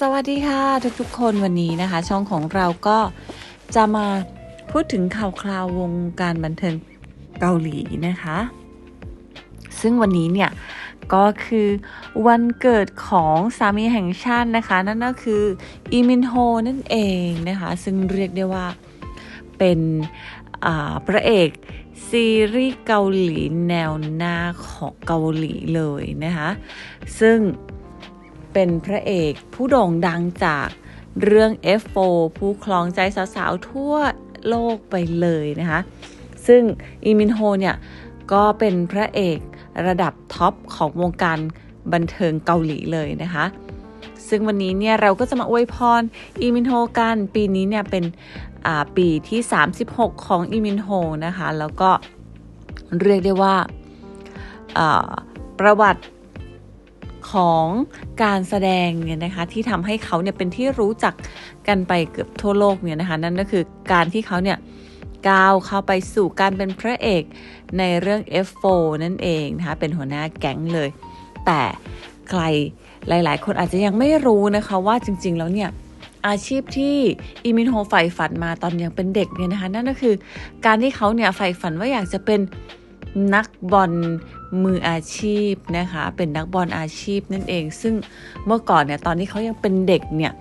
สวัสดีค่ะทุกๆ คนวันนี้นะคะ ช่องของเราก็จะมาพูดถึงข่าวคราววงการบันเทิงเกาหลีนะคะ ซึ่งวันนี้เนี่ยก็คือวันเกิดของสามีแห่งชาตินะคะ นั่นก็คืออีมินโฮนั่นเองนะคะ ซึ่งเรียกได้ว่าเป็นพระเอกซีรีส์เกาหลีแนวหน้าของเกาหลีเลยนะคะ ซึ่ง เป็นพระเอกผู้โด่งดังจากเรื่อง F4 ผู้คลองใจสาวๆ ทั่วโลกไปเลยนะคะ ซึ่งอีมินโฮเนี่ยก็เป็นพระเอกระดับท็อปของวงการบันเทิงเกาหลีเลยนะคะ ซึ่งวันนี้เนี่ยเราก็จะมาอวยพรอีมินโฮกัน ปีนี้เนี่ยเป็นปีที่ 36 ของอีมินโฮนะคะ แล้วก็เรียกได้ว่าประวัติ ของการแสดงเนี่ยนะคะที่ทำให้เขาเนี่ยเป็นที่รู้จักกันไปเกือบทั่วโลกเนี่ยนะคะนั่นก็คือการที่เขาเนี่ยก้าวเข้าไปสู่การเป็นพระเอกในเรื่อง F4 นั่นเองนะคะเป็นหัวหน้าแก๊งเลย แต่ใครหลาย ๆ คนอาจจะยังไม่รู้นะคะว่าจริง ๆ แล้วเนี่ยอาชีพที่อีมินโฮใฝ่ฝันมาตอนยังเป็นเด็กเนี่ยนะคะนั่นก็คือการที่เขาเนี่ยใฝ่ฝันว่าอยากจะเป็น นักบอลมืออาชีพนะคะ เป็นนักบอลอาชีพนั่นเอง ซึ่งเมื่อก่อนเนี่ยตอนที่เขายังเป็นเด็กเนี่ย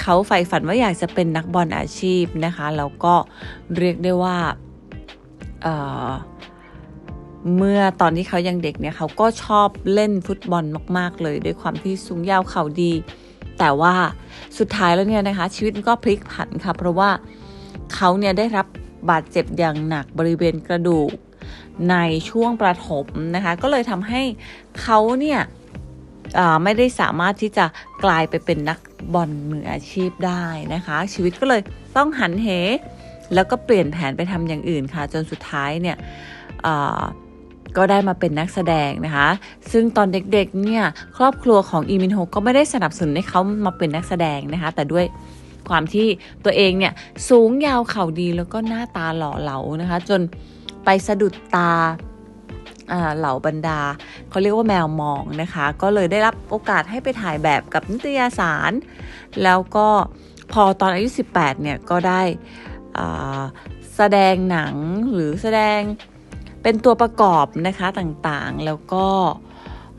เขาใฝ่ฝันว่าอยากจะเป็นนักบอลอาชีพนะคะแล้วก็เรียกได้ว่าเเมื่อตอนที่เขายังเด็กเนี่ยเขาก็ชอบเล่นฟุตบอลมาก ๆ เลย ด้วยความที่สูงยาวเข่าดี แต่ว่าสุดท้ายแล้วเนี่ยนะคะ ชีวิตก็พลิกผันค่ะ เพราะว่าเขาเนี่ยได้รับบาดเจ็บอย่างหนักบริเวณกระดูก ในช่วงประถมนะคะ ก็เลยทำให้เขาเนี่ยไม่ได้สามารถที่จะกลายไปเป็นนักบอลมืออาชีพได้นะคะ ชีวิตก็เลยต้องหันเห แล้วก็เปลี่ยนแผนไปทำอย่างอื่นค่ะ จนสุดท้ายเนี่ยก็ได้มาเป็นนักแสดงนะคะ ซึ่งตอนเด็กๆเนี่ยครอบครัวของอีมินโฮก็ไม่ได้สนับสนุนให้เขามาเป็นนักแสดงนะคะ แต่ด้วยความที่ตัวเองเนี่ยสูงยาวเข่าดีแล้วก็หน้าตาหล่อเหลานะคะ จน ไปสะดุดตาเหล่าบรรดา เขาเรียกว่าแมวมองนะคะ ก็เลยได้รับโอกาสให้ไปถ่ายแบบกับนิตยสาร แล้วก็พอตอนอายุ 18 เนี่ย ก็ได้แสดงหนังหรือแสดงเป็นตัวประกอบนะคะต่างๆ แล้วก็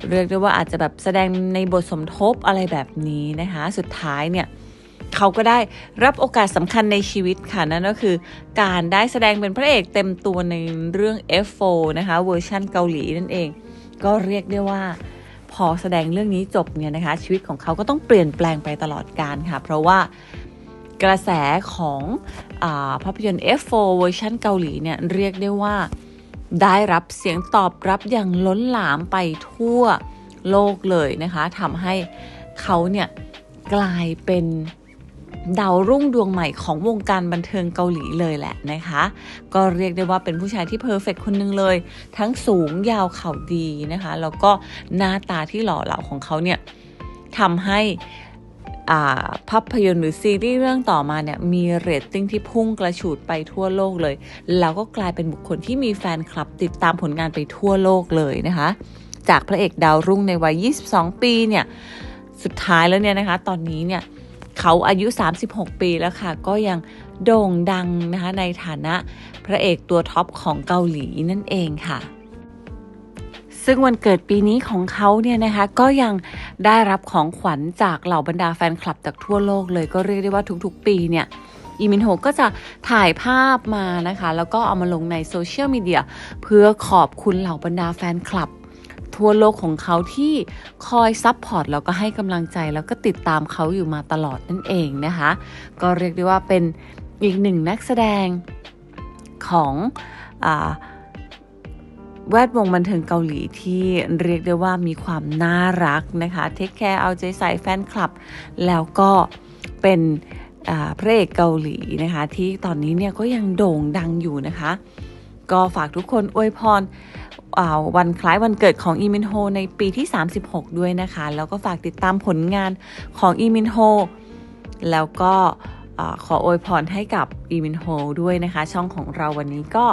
เรียกได้ว่าอาจจะแบบแสดงในบทสมทบอะไรแบบนี้นะคะ สุดท้ายเนี่ย เขาก็ได้รับโอกาสสำคัญในชีวิตค่ะ นั่นก็คือการได้แสดงเป็นพระเอกเต็มตัวในเรื่อง F4 นะคะเวอร์ชันเกาหลีนั่นเอง ก็เรียกได้ว่าพอแสดงเรื่องนี้จบเนี่ยนะคะ ชีวิตของเขาก็ต้องเปลี่ยนแปลงไปตลอดกาลค่ะ เพราะว่ากระแสของอภาพยนตร์ F4 เวอร์ชันเกาหลีเนี่ยเรียกได้ว่าได้รับเสียงตอบรับอย่างล้นหลามไปทั่วโลกเลยนะคะทำให้เขาเนี่ยกลายเป็น ดาวรุ่งดวงใหม่ของวงการบันเทิงเกาหลีเลยแหละนะคะ ก็เรียกได้ว่าเป็นผู้ชายที่เพอร์เฟกคนนึงเลย ทั้งสูงยาวเข่าดีนะคะ แล้วก็หน้าตาที่หล่อเหลาของเขาเนี่ยทำให้ภาพยนตร์หรือซีรีส์เรื่องต่อมาเนี่ยมีเรตติ้งที่พุ่งกระฉูดไปทั่วโลกเลย แล้วก็กลายเป็นบุคคลที่มีแฟนคลับติดตามผลงานไปทั่วโลกเลยนะคะ จากพระเอกดาวรุ่งในวัย 22 ปีเนี่ยสุดท้ายแล้วเนี่ยนะคะ ตอนนี้เนี่ย เขาอายุ 36 ปีแล้วค่ะ ก็ยังโด่งดังนะคะในฐานะพระเอกตัวท็อปของเกาหลีนั่นเองค่ะ ซึ่งวันเกิดปีนี้ของเขาเนี่ยนะคะก็ยังได้รับของขวัญจากเหล่าบรรดาแฟนคลับจากทั่วโลกเลยก็เรียกได้ว่าทุกๆ ปีเนี่ยอีมินโฮก็จะถ่ายภาพมานะคะ แล้วก็เอามาลงในโซเชียลมีเดียเพื่อขอบคุณเหล่าบรรดาแฟนคลับ ทั่วโลกของเขาที่คอยซับพอร์ตแล้วก็ให้กำลังใจแล้วก็ติดตามเขาอยู่มาตลอดนั่นเองนะคะ ก็เรียกได้ว่าเป็นอีกหนึ่งนักแสดงของอแวดวงบันเทิงเกาหลีที่เรียกได้ว่ามีความน่ารักนะคะเทคแคร์เอาใจใส่แฟนคลับ แล้วก็เป็นพระเอกเกาหลีนะคะที่ตอนนี้เนี่ยก็ยังโด่งดังอยู่นะคะ ก็ฝากทุกคนอวยพรวันคล้ายวันเกิดของอีมินโฮในปีที่ 36 ด้วยนะคะ แล้วก็ฝากติดตามผลงานของอีมินโฮแล้วก็ขออวยพรให้กับอีมินโฮด้วยนะคะ ช่องของเราวันนี้ก็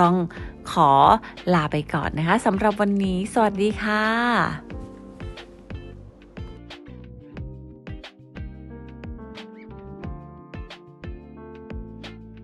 ต้องขอลาไปก่อนนะคะสำหรับวันนี้ สวัสดีค่ะ